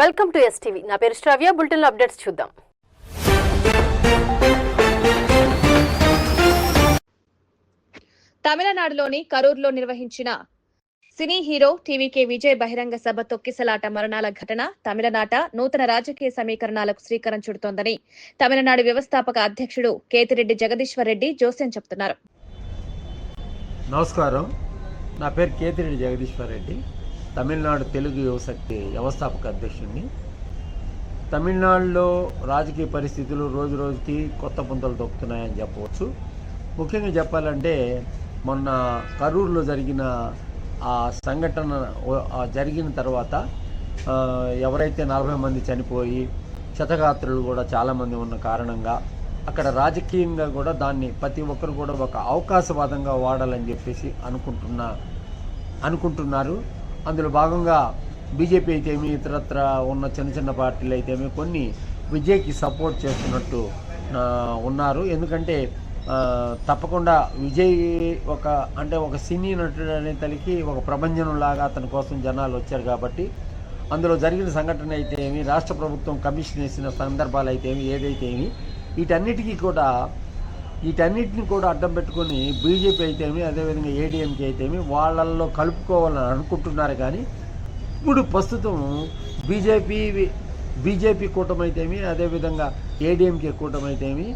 Welcome to STV నా పేరు శ్రావ్య. Bulletin updates చూద్దాం. తమిళనాడులోని కరూర్లో నిర్వహించిన సినీ హీరో టీవీకే విజయ్ బహిరంగ సభ తొక్కిసలాట మరణాల ఘటన తమిళనాట నూతన రాజకీయ సమీకరణాలకు శ్రీకారం చుడుతోందని తమిళనాడు వ్యవస్థాపక అధ్యక్షుడు కేతిరెడ్డి జగదీశ్వర్ రెడ్డి జోస్యం చెబుతున్నారు నమస్కారం. నా పేరు కేతిరెడ్డి జగదీశ్వర్ రెడ్డి తమిళనాడు తెలుగు యువశక్తి వ్యవస్థాపక అధ్యక్షుడిని తమిళనాడులో రాజకీయ పరిస్థితులు రోజు రోజుకి కొత్త పుంతలు దొక్కుతున్నాయని చెప్పవచ్చు. ముఖ్యంగా చెప్పాలంటే మొన్న కరూరులో జరిగిన ఆ సంఘటన జరిగిన తర్వాత ఎవరైతే నలభై మంది చనిపోయి క్షతగాత్రులు కూడా చాలామంది ఉన్న కారణంగా అక్కడ రాజకీయంగా కూడా దాన్ని ప్రతి ఒక్కరు కూడా ఒక అవకాశవాదంగా వాడాలని చెప్పేసి అనుకుంటున్నా అనుకుంటున్నారు. అందులో భాగంగా బీజేపీ అయితేమి ఇతరత్ర ఉన్న చిన్న చిన్న పార్టీలు అయితేమి కొన్ని విజయ్కి సపోర్ట్ చేస్తున్నట్టు ఉన్నారు. ఎందుకంటే తప్పకుండా విజయ్ ఒక అంటే ఒక సినీ నటుడు అనే తలికి ఒక ప్రభంజనంలాగా అతని కోసం జనాలు వచ్చారు కాబట్టి అందులో జరిగిన సంఘటన అయితే ఏమి రాష్ట్ర ప్రభుత్వం కమిషన్ వేసిన సందర్భాలు అయితే ఏమి ఏదైతే ఏమి వీటన్నిటికీ కూడా వీటన్నిటిని కూడా అడ్డం పెట్టుకొని బీజేపీ అయితేమి అదేవిధంగా ఏడీఎంకే అయితేమి వాళ్ళల్లో కలుపుకోవాలని అనుకుంటున్నారు కానీ ఇప్పుడు ప్రస్తుతం బీజేపీ బీజేపీ కూటమి అయితేమి అదేవిధంగా ఏడీఎంకే కూటమి అయితేమి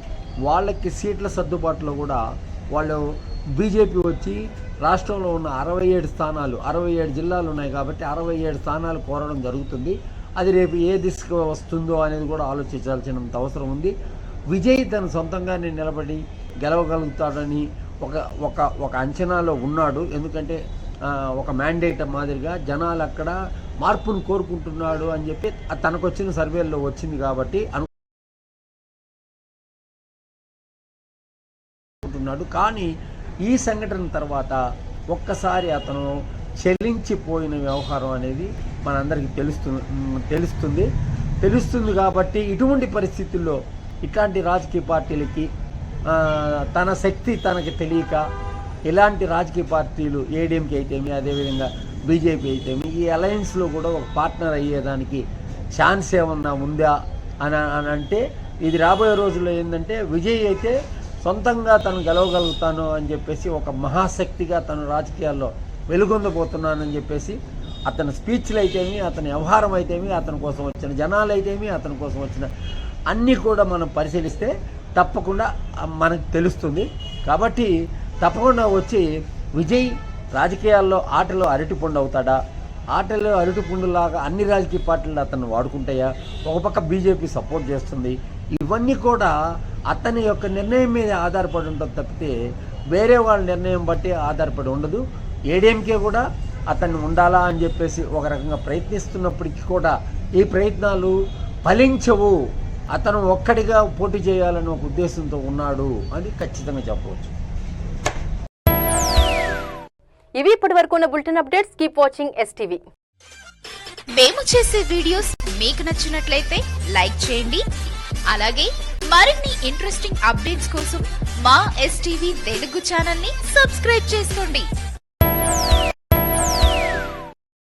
వాళ్ళకి సీట్ల సర్దుబాటులో కూడా వాళ్ళు బీజేపీ వచ్చి రాష్ట్రంలో ఉన్న అరవై ఏడు స్థానాలు అరవై ఏడు జిల్లాలు ఉన్నాయి కాబట్టి అరవై ఏడు స్థానాలు కోరడం జరుగుతుంది. అది రేపు ఏ దిశగా వస్తుందో అనేది కూడా ఆలోచించాల్సినంత అవసరం ఉంది. విజయ్ తన సొంతంగానే నిలబడి గెలవగలుగుతాడని ఒక ఒక ఒక అంచనాలో ఉన్నాడు. ఎందుకంటే ఒక మ్యాండేట్ మాదిరిగా జనాలు అక్కడ మార్పును కోరుకుంటున్నాడు అని చెప్పి తనకు వచ్చిన సర్వేల్లో వచ్చింది కాబట్టి అనుకుంటున్నాడు. కానీ ఈ సంఘటన తర్వాత ఒక్కసారి అతను చెల్లించిపోయిన వ్యవహారం అనేది మనందరికీ తెలుస్తు తెలుస్తుంది. తెలుస్తుంది కాబట్టి ఇటువంటి పరిస్థితుల్లో ఇట్లాంటి రాజకీయ పార్టీలకి తన శక్తి తనకి తెలియక ఇలాంటి రాజకీయ పార్టీలు ఏడీఎంకి అయితేమి అదేవిధంగా బీజేపీ అయితేమి ఈ అలయన్స్లో కూడా ఒక పార్ట్నర్ అయ్యేదానికి ఛాన్స్ ఏమన్నా ఉందా అని అని అంటే ఇది రాబోయే రోజుల్లో ఏంటంటే విజయ్ అయితే సొంతంగా తను గెలవగలుగుతాను అని చెప్పేసి ఒక మహాశక్తిగా తను రాజకీయాల్లో వెలుగొందబోతున్నానని చెప్పేసి అతని స్పీచ్లు అయితేమి అతని వ్యవహారం అయితేమి అతని కోసం వచ్చిన జనాలు అయితేమి అతని కోసం వచ్చిన అన్నీ కూడా మనం పరిశీలిస్తే తప్పకుండా మనకు తెలుస్తుంది. కాబట్టి తప్పకుండా వచ్చి విజయ్ రాజకీయాల్లో ఆటలో అరటిపండు అవుతాడా? ఆటలో అరటిపండులాగా అన్ని రాజకీయ పార్టీలు అతను వాడుకుంటాయా? ఒక పక్క బీజేపీ సపోర్ట్ చేస్తుంది. ఇవన్నీ కూడా అతని యొక్క నిర్ణయం మీద ఆధారపడి ఉంటుంది తప్పితే వేరే వాళ్ళ నిర్ణయం బట్టి ఆధారపడి ఉండదు. ఏడీఎంకే కూడా అతన్ని ఉండాలా అని చెప్పేసి ఒక రకంగా ప్రయత్నిస్తున్నప్పటికీ కూడా ఈ ప్రయత్నాలు ఫలించవు. అతను ఒక్కడిగా పోటీ చేయాలని ఒక ఉద్దేశంతో ఉన్నాడు అని ఖచ్చితంగా చెప్పవచ్చు. ఇవి ఇప్పటి వరకు ఉన్న bulletin updates. Keep watching STV మేము చేసే వీడియోస్ మీకు నచ్చినట్లయితే లైక్ చేయండి. అలాగే మరిన్ని ఇంట్రెస్టింగ్ అప్డేట్స్ కోసం మా ఎస్టీవీ తెలుగు ఛానల్ని సబ్స్క్రైబ్ చేసుకోండి.